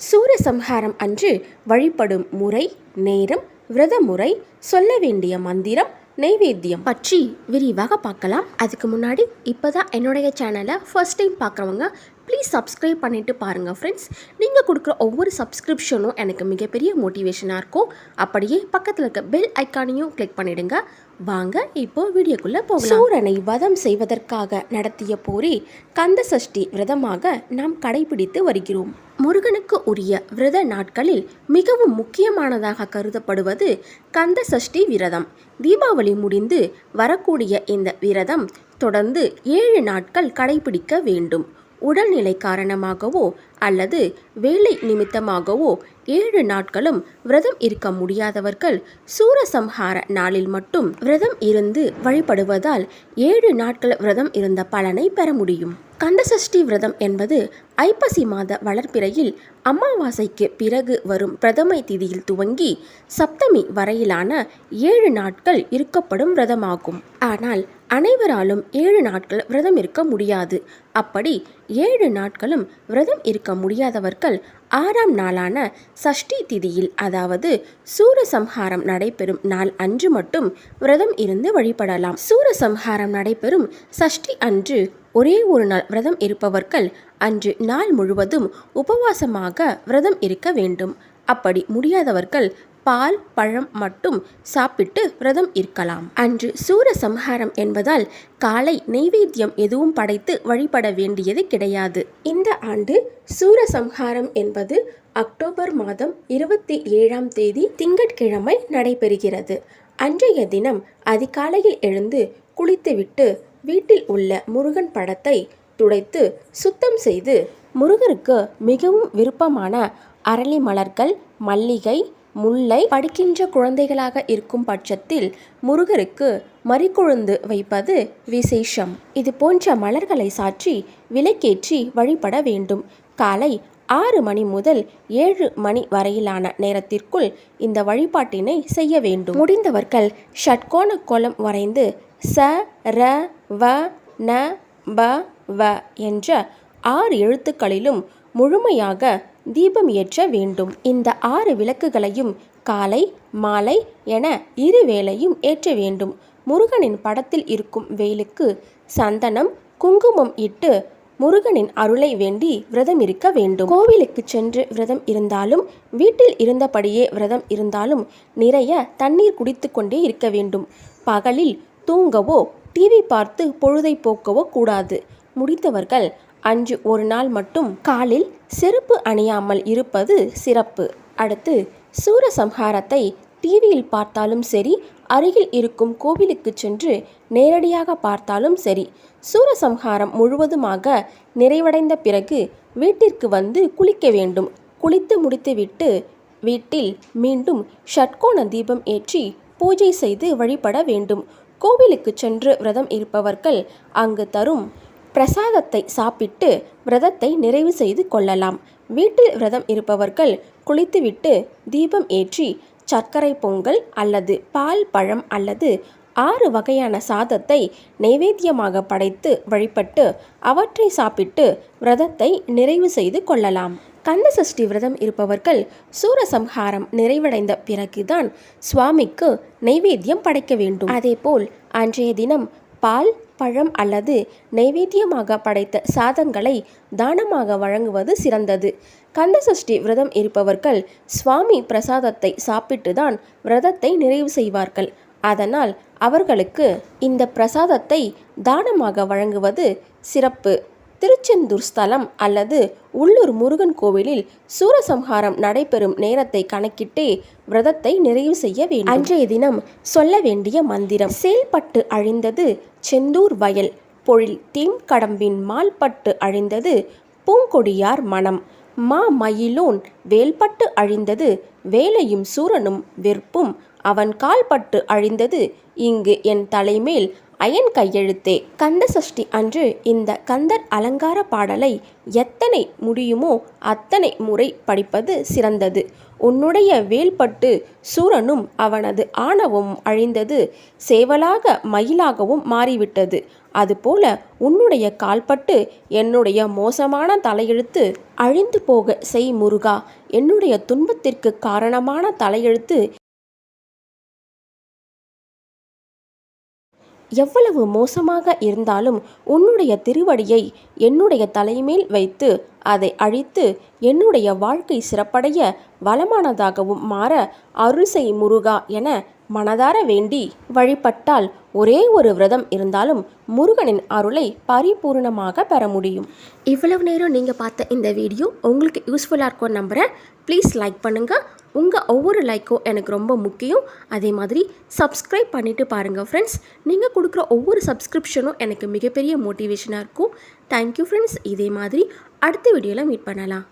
சூரசம்ஹாரம் அன்று வழிபடும் முறை நேரம் விரத முறை சொல்ல வேண்டிய மந்திரம் நைவேத்தியம் பற்றி விரிவாக பார்க்கலாம். அதுக்கு முன்னாடி இப்போ தான் என்னுடைய சேனலை ஃபர்ஸ்ட் டைம் பார்க்குறவங்க ப்ளீஸ் சப்ஸ்கிரைப் பண்ணிவிட்டு பாருங்கள் ஃப்ரெண்ட்ஸ் நீங்கள் கொடுக்குற ஒவ்வொரு சப்ஸ்கிரிப்ஷனும் எனக்கு மிகப்பெரிய மோட்டிவேஷனாக இருக்கும். அப்படியே பக்கத்தில் இருக்க பெல் ஐக்கானையும் கிளிக் பண்ணிவிடுங்க வாங்க இப்போ வீடியோக்குள்ளே போகலாம். சூரனை வதம் செய்வதற்காக நடத்திய போரே கந்த சஷ்டி விரதமாக நாம் கடைபிடித்து வருகிறோம். முருகனுக்கு உரிய விரத நாட்களில் மிகவும் முக்கியமானதாக கருதப்படுவது கந்த சஷ்டி விரதம். தீபாவளி முடிந்து வரக்கூடிய இந்த விரதம் தொடர்ந்து ஏழு நாட்கள் கடைபிடிக்க வேண்டும். உடல்நிலை காரணமாகவோ அல்லது வேலை நிமித்தமாகவோ ஏழு நாட்களும் விரதம் இருக்க முடியாதவர்கள் சூரசம்ஹார நாளில் மட்டும் விரதம் இருந்து வழிபடுவதால் ஏழு நாட்கள் விரதம் இருந்த பலனை பெற முடியும். கந்தசஷ்டி விரதம் என்பது ஐப்பசி மாத வளர்ப்பிறையில் அமாவாசைக்கு பிறகு வரும் பிரதமை திதியில் துவங்கி சப்தமி வரையிலான ஏழு நாட்கள் இருக்கப்படும் விரதமாகும். ஆனால் அனைவராலும் ஏழு நாட்கள் விரதம் இருக்க முடியாது. அப்படி ஏழு நாட்களும் விரதம் இருக்க முடியாதவர்கள் ஆறாம் நாளான சஷ்டி திதியில் அதாவது சூரசம்ஹாரம் நடைபெறும் நாள் அன்று மட்டும் விரதம் இருந்து வழிபடலாம். சூரசம்ஹாரம் நடைபெறும் சஷ்டி அன்று ஒரே ஒரு நாள் விரதம் இருப்பவர்கள் அன்று நாள் முழுவதும் உபவாசமாக விரதம் இருக்க வேண்டும். அப்படி முடியாதவர்கள் பால் பழம் மட்டும் சாப்பிட்டு விரதம் இருக்கலாம். அன்று சூரசம்ஹாரம் என்பதால் காலை நெய்வேத்தியம் எதுவும் படைத்து வழிபட வேண்டியது கிடையாது. இந்த ஆண்டு சூரசம்ஹாரம் என்பது அக்டோபர் மாதம் இருபத்தி ஏழாம் தேதி திங்கட்கிழமை நடைபெறுகிறது. அன்றைய தினம் அதிகாலையில் எழுந்து குளித்துவிட்டு வீட்டில் உள்ள முருகன் படத்தை துடைத்து சுத்தம் செய்து முருகருக்கு மிகவும் விருப்பமான அரளி மலர்கள் மல்லிகை முல்லை படிக்கின்ற குழந்தைகளாக இருக்கும் பட்சத்தில் முருகருக்கு மறிக்கொழுந்து வைப்பது விசேஷம். இது போன்ற மலர்களை சாற்றி விலைக்கேற்றி வழிபட வேண்டும். காலை ஆறு மணி முதல் ஏழு மணி வரையிலான நேரத்திற்குள் இந்த வழிபாட்டினை செய்ய வேண்டும். முடிந்தவர்கள் ஷட்கோண கோலம் வரைந்து ச ர வ ந ப வ என்ற ஆறு எழுத்துக்களிலும் முழுமையாக தீபம் ஏற்ற வேண்டும். இந்த ஆறு விளக்குகளையும் காலை மாலை என இரு வேளையும் ஏற்ற வேண்டும். முருகனின் படத்தில் இருக்கும் வேலுக்கு சந்தனம் குங்குமம் இட்டு முருகனின் அருளை வேண்டி விரதம் இருக்க வேண்டும். கோவிலுக்கு சென்று விரதம் இருந்தாலும் வீட்டில் இருந்தபடியே விரதம் இருந்தாலும் நிறைய தண்ணீர் குடித்து கொண்டே இருக்க வேண்டும். பகலில் தூங்கவோ டிவி பார்த்து பொழுதை போக்கவோ கூடாது. முடித்தவர்கள் அன்று ஒரு நாள் மட்டும் காலில் செருப்பு அணியாமல் இருப்பது சிறப்பு. அடுத்து சூரசம்ஹாரத்தை டிவியில் பார்த்தாலும் சரி அருகில் இருக்கும் கோவிலுக்கு சென்று நேரடியாக பார்த்தாலும் சரி சூரசம்ஹாரம் முழுவதுமாக நிறைவடைந்த பிறகு வீட்டிற்கு வந்து குளிக்க வேண்டும். குளித்து முடித்துவிட்டு வீட்டில் மீண்டும் ஷட்கோண தீபம் ஏற்றி பூஜை செய்து வழிபட வேண்டும். கோவிலுக்கு சென்று விரதம் இருப்பவர்கள் அங்கு தரும் பிரசாதத்தை சாப்பிட்டு விரதத்தை நிறைவு செய்து கொள்ளலாம். வீட்டில் விரதம் இருப்பவர்கள் குளித்துவிட்டு தீபம் ஏற்றி சர்க்கரை பொங்கல் அல்லது பால் பழம் அல்லது ஆறு வகையான சாதத்தை நைவேத்தியமாக படைத்து வழிபட்டு அவற்றை சாப்பிட்டு விரதத்தை நிறைவு செய்து கொள்ளலாம். கந்த சஷ்டி விரதம் இருப்பவர்கள் சூரசம்ஹாரம் நிறைவடைந்த பிறகுதான் சுவாமிக்கு நைவேத்தியம் படைக்க வேண்டும். அதேபோல் அன்றைய தினம் பால் பழம் அல்லது நைவேத்தியமாக படைத்த சாதங்களை தானமாக வழங்குவது சிறந்தது. கந்தசஷ்டி விரதம் இருப்பவர்கள் சுவாமி பிரசாதத்தை சாப்பிட்டுதான் விரதத்தை நிறைவு செய்வார்கள். அதனால் அவர்களுக்கு இந்த பிரசாதத்தை தானமாக வழங்குவது சிறப்பு. திருச்செந்தூர் ஸ்தலம் அல்லது உள்ளூர் முருகன் கோவிலில் சூரசம்ஹாரம் நடைபெறும் நேரத்தை கணக்கிட்டே விரதத்தை நிறைவு செய்ய வேண்டும். அன்றைய தினம் சொல்ல வேண்டிய மந்திரம் செயல்பட்டு அழிந்தது செந்தூர் வயல் பொழில் தீம் கடம்பின் மால்பட்டு அழிந்தது பூங்கொடியார் மனம் மா மயிலோன் வேல்பட்டு அழிந்தது வேலையும் சூரனும் வெறுப்பும் அவன் கால்பட்டு அழிந்தது இங்கு என் தலைமேல் அயன் கையெழுத்தே. கந்த சஷ்டி அன்று இந்த கந்தர் அலங்கார பாடலை எத்தனை முடியுமோ அத்தனை முறை படிப்பது சிறந்தது. உன்னுடைய வேல்பட்டு சூரனும் அவனது ஆணவமும் அழிந்தது சேவலாக மயிலாகவும் மாறிவிட்டது. அதுபோல உன்னுடைய கால்பட்டு என்னுடைய மோசமான தலையெழுத்து அழிந்து போக செய் முருகா. என்னுடைய துன்பத்திற்கு காரணமான தலையெழுத்து எவ்வளவு மோசமாக இருந்தாலும் உன்னுடைய திருவடியை என்னுடைய தலைமேல் வைத்து அதை அழித்து என்னுடைய வாழ்க்கை சிறப்படைய வளமானதாகவும் மாற அருசை முருகா என மனதார வேண்டி வழிபட்டால் ஒரே ஒரு விரதம் இருந்தாலும் முருகனின் அருளை பரிபூர்ணமாக பெற முடியும். இவ்வளவு நேரம் நீங்கள் பார்த்த இந்த வீடியோ உங்களுக்கு யூஸ்ஃபுல்லாக இருக்கும் நம்புகிறேன் ப்ளீஸ் லைக் பண்ணுங்கள் உங்கள் ஒவ்வொரு லைக்கும் எனக்கு ரொம்ப முக்கியம். அதே மாதிரி சப்ஸ்கிரைப் பண்ணிவிட்டு பாருங்கள் ஃப்ரெண்ட்ஸ் நீங்கள் கொடுக்குற ஒவ்வொரு சப்ஸ்கிரிப்ஷனும் எனக்கு மிகப்பெரிய மோட்டிவேஷனாக இருக்கும். தேங்க்யூ ஃப்ரெண்ட்ஸ் இதே மாதிரி அடுத்த வீடியோவில் மீட் பண்ணலாம்.